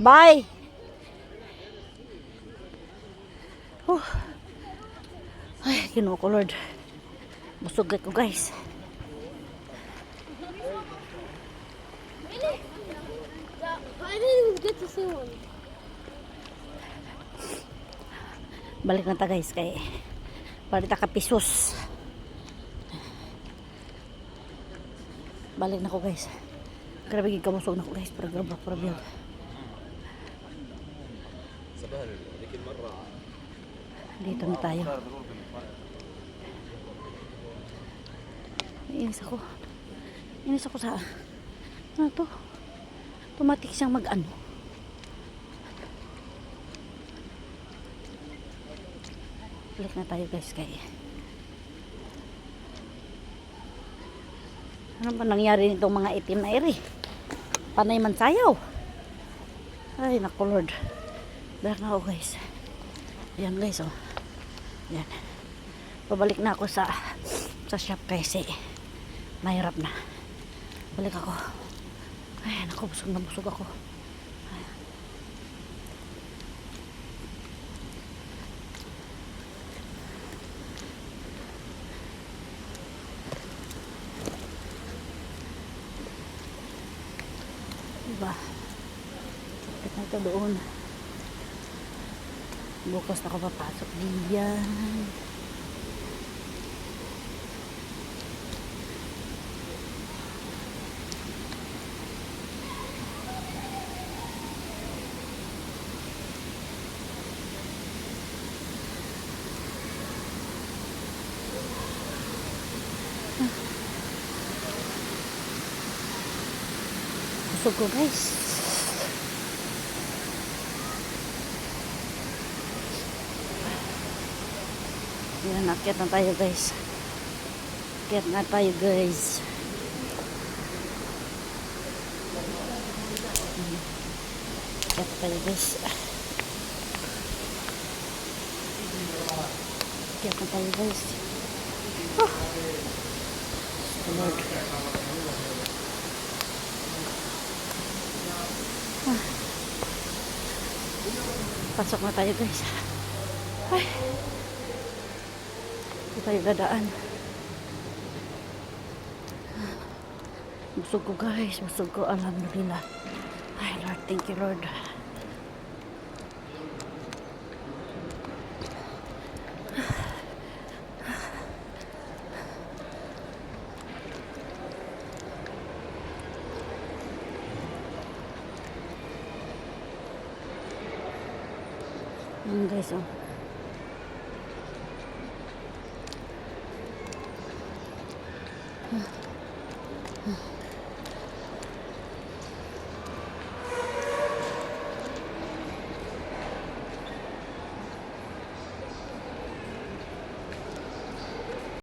Bye! Huh. Ay, kinuha ko, Lord. Busog ko, guys. I didn't even get to see one. Balik na ta, guys, kay balik ta ka pisos. Balik na ko, guys. Grabe gid na ko, guys. Para grabe, build. Dito na tayo. Inis ako. Inis ako sa... Ano to? Automatic siyang mag-ano. Balik na tayo guys kay... Ano ba nangyari nitong mga itim na iri? Panay man sayaw. Ay, naku Lord. Na ako guys. Yan guys oh. Yan. Pabalik na ako sa sa shop kasi mahirap na. Balik ako. Ay, naku, busog na busog ako. Ay. Diba? Ito doon. Bukas na ako papasok diyan. Busog ko guys. Yan, akyat na tayo guys. Akyat na tayo guys. Akyat na tayo guys. Akyat na tayo guys. Oh. Lord. Pasok na tayo guys. Ay. Hindi tayo dadaan. Busog ko guys. Busog ko. Alhamdulillah. Ay Lord. Thank you Lord. Guys oh. Ah. Ah.